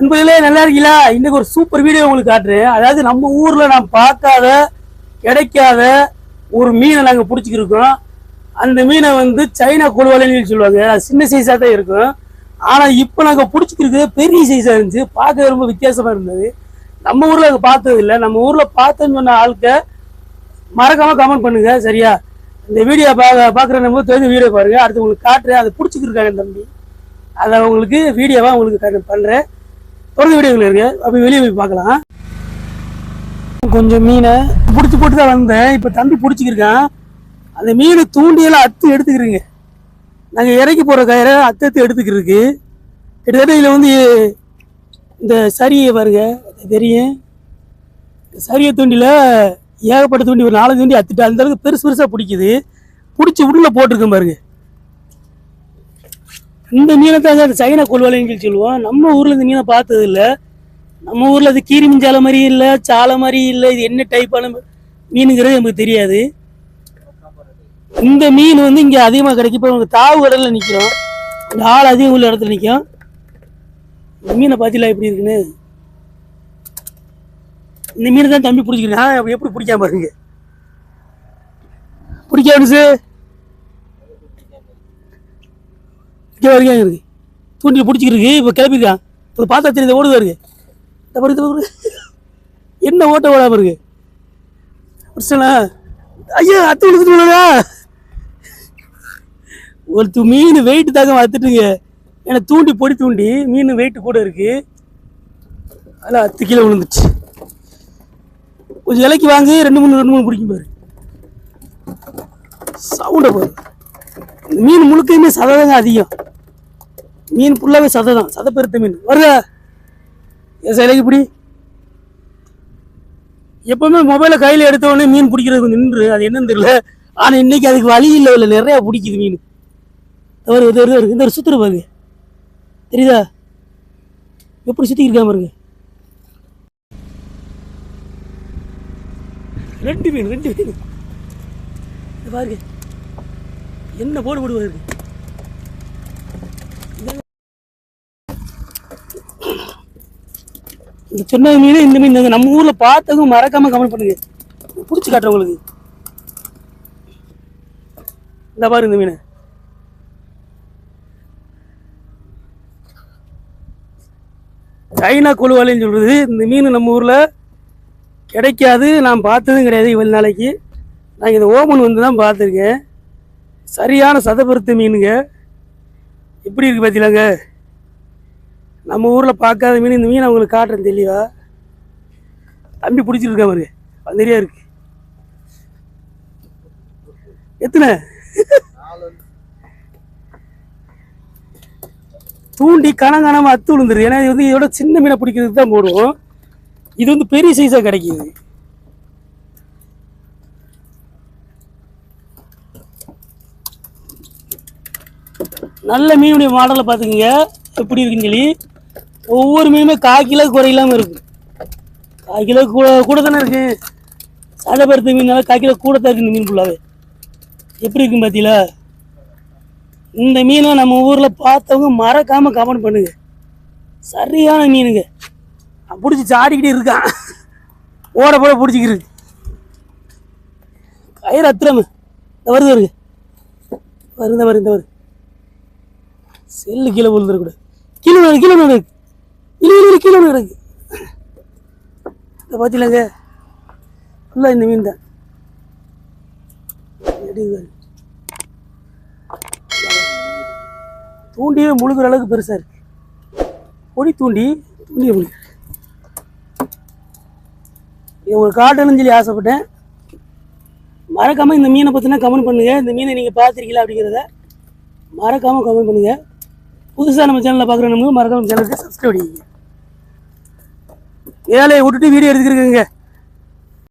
நண்பர்களே நல்லா இருக்கீங்களா? இன்னைக்கு ஒரு சூப்பர் வீடியோ உங்களுக்கு காட்டுறேன். அதாவது நம்ம ஊர்ல நான் பார்க்காத கிடைக்காத ஒரு மீனை நாங்கள் பிடிச்சிக்கிருக்கோம். அந்த மீனை வந்து சைனா கொழுவலைன்னு சொல்லுவாங்க. அது சின்ன சைஸா தான் இருக்கும். ஆனா இப்போ நாங்க பிடிச்சிக்கிறது பெரிய சைஸா இருந்துச்சு. பார்க்க ரொம்ப வித்தியாசமா இருந்தது. நம்ம ஊர்ல அது பார்த்தது இல்லை. நம்ம ஊர்ல பார்த்தேன்னு சொன்ன ஆளுக்க மறக்காம கமெண்ட் பண்ணுங்க. சரியா? இந்த வீடியோ பார்க்க பார்க்குற நம்ம தெரிஞ்ச வீடியோ பாருங்க. அடுத்து உங்களுக்கு காட்டுறேன். அதை பிடிச்சிக்கிருக்காங்க தம்பி. அதை உங்களுக்கு வீடியோவா உங்களுக்கு பண்ணுறேன் பண்றேன். தொடர்ந்து வீடியோவில் இருக்கு. அப்படி வெளியே போய் பார்க்கலாம். கொஞ்சம் மீனை பிடிச்சி போட்டு தான் வந்தேன். இப்போ தம்பி பிடிச்சிக்கிருக்கேன். அந்த மீனை தூண்டியெல்லாம் அத்து எடுத்துக்கிறீங்க. நாங்கள் இறக்கி போகிற கயிறை அத்து அத்து எடுத்துக்கிறதுக்கு. கிட்டத்தட்ட இதில் வந்து இந்த சரியை பாருங்க தெரியும். சரியை தூண்டியில் ஏகப்பட்ட தூண்டி ஒரு நாலு தூண்டி அத்துட்டு அந்த அளவுக்கு பெருசு பெருசாக பிடிக்குது. பிடிச்சி உள்ள போட்டிருக்கேன் பாருங்கள் இந்த மீனை தான் அந்த சைனா கொள்வலைன்னு சொல்லி சொல்லுவோம். நம்ம ஊரில் இந்த மீனை பார்த்தது இல்லை. நம்ம ஊரில் அது கீரி மிஞ்சால மாதிரி இல்லை சாலை மாதிரி இல்லை. இது என்ன டைப்பான மீனுங்கிறது நமக்கு தெரியாது. இந்த மீன் வந்து இங்கே அதிகமாக கிடைக்கும். இப்போ உங்களுக்கு தாவு கடலில் நிற்கிறோம் இந்த ஆள் அதிகம் உள்ள இடத்துல நிற்கும் இந்த மீனை பார்த்தீங்களா எப்படி இருக்குன்னு? இந்த மீனை தான் தம்பி பிடிச்சிக்கிறேன் அப்படி எப்படி பிடிக்காம பாருங்க பிடிக்காது இங்கே வரைக்கும் இருக்கு. தூண்டில் பிடிச்சிக்கிருக்கு இப்போ கிளப்பிருக்கான் இப்போ பார்த்தா தெரியுது ஓடுதா இருக்கு இந்த என்ன ஓட்ட ஓடாமல் இருக்கு? பிரச்சனை ஐயா அத்து விழுந்துட்டு ஒரு து- மீன் வெயிட் தாங்க வளர்த்துட்டுங்க. ஏன்னா தூண்டி பொடி தூண்டி மீன் வெயிட்டு கூட இருக்கு. அதில் அத்து கீழே விழுந்துச்சு கொஞ்சம் இலைக்கு வாங்கி ரெண்டு மூணு ரெண்டு மூணு பிடிக்கும் பாரு. சவுண்டை பாரு மீன் முழுக்கையுமே சதை தாங்க அதிகம். மீன் ஃபுல்லாகவே சதை தான். சதை பெருத்த மீன். வருதா என் சிலைக்கு பிடி? எப்பவுமே மொபைலை கையில் எடுத்தவொடனே மீன் பிடிக்கிறது கொஞ்சம் நின்று அது என்னன்னு தெரியல. ஆனால் இன்னைக்கு அதுக்கு வழி இல்லை இல்லை நிறையா பிடிக்குது மீன். தவறு இது வருது இந்த ஒரு சுத்துற பாருங்க தெரியுதா? எப்படி சுற்றிக்கிருக்காம பாருங்க. ரெண்டு மீன் ரெண்டு மீன். பாருங்க. என்ன போடு போடு இந்த சொன்ன மீன் இந்த மீன் நம்ம ஊரில் பார்த்தவங்க மறக்காம கமெண்ட் பண்ணுங்க. பிடிச்சி காட்டுறேன் உங்களுக்கு. இந்த பாரு இந்த மீன். சைனா கொழுவாலைன்னு சொல்கிறது இந்த மீன் நம்ம ஊரில் கிடைக்காது. நான் பார்த்ததும் கிடையாது இவ்வளோ நாளைக்கு. நான் இந்த ஓமன் வந்து தான் பார்த்துருக்கேன். சரியான சதபருத்த மீனுங்க. எப்படி இருக்குது பார்த்தீங்களாங்க நம்ம ஊரில் பார்க்காத மீன் இந்த மீன் அவங்களுக்கு காட்டுறேன் தெளிவா. தம்பி பிடிச்சிருக்கா பாரு. அது நிறையா இருக்கு. எத்தனை? தூண்டி கணம் அத்து விழுந்துரு. ஏன்னா இது வந்து இதோட சின்ன மீனை பிடிக்கிறதுக்கு தான் போடுவோம். இது வந்து பெரிய சைஸாக கிடைக்கிது. நல்ல மீனுடைய மாடலை பார்த்துக்கிங்க. எப்படி இருக்குன்னு சொல்லி ஒவ்வொரு மீனுமே கால் கிலோ குறையில்லாமல் இருக்கு கால் கிலோ கூட கூட தானே இருக்கு? சாதா பருத்த மீனால கால் கிலோ கூட தான் இருக்கு இந்த மீன் ஃபுல்லாகவே எப்படி இருக்கும் பார்த்தீங்களா இந்த மீனை நம்ம ஊரில் பார்த்தவங்க மறக்காம கமெண்ட் பண்ணுங்க. சரியான மீனுங்க. பிடிச்சி சாடிக்கிட்டே இருக்கான். ஓட போட பிடிச்சிக்கிருக்கு கயிறு அத்திரமு இந்த வருது வருது வருந்த வருந்த வரு செல்லு கீழே விழுந்துருக்கூடாது கீழே விழுந்து கீழே விழுந்து இல்லை இல்லை கீழே விழுந்து கிடக்கு இதை பார்த்தீங்களாங்க ஃபுல்லாக இந்த மீன் தான். தூண்டியே முழுகிற அளவுக்கு பெருசாக இருக்கு. பொடி தூண்டி தூண்டியை முழுகு. ஒரு காட்டணும்னு சொல்லி ஆசைப்பட்டேன். மறக்காமல் இந்த மீனை பற்றினா கமெண்ட் பண்ணுங்கள் இந்த மீனை நீங்கள் பார்த்துருக்கீங்களா அப்படிங்கிறத மறக்காமல் கமெண்ட் பண்ணுங்கள் புதுசாக நம்ம சேனலில் பார்க்குற நம்ம மறக்காம சேனலுக்கு சப்ஸ்கிரைப் பண்ணிக்கங்க ஏழையை விட்டுட்டு வீடியோ எடுத்துக்கிறேங்க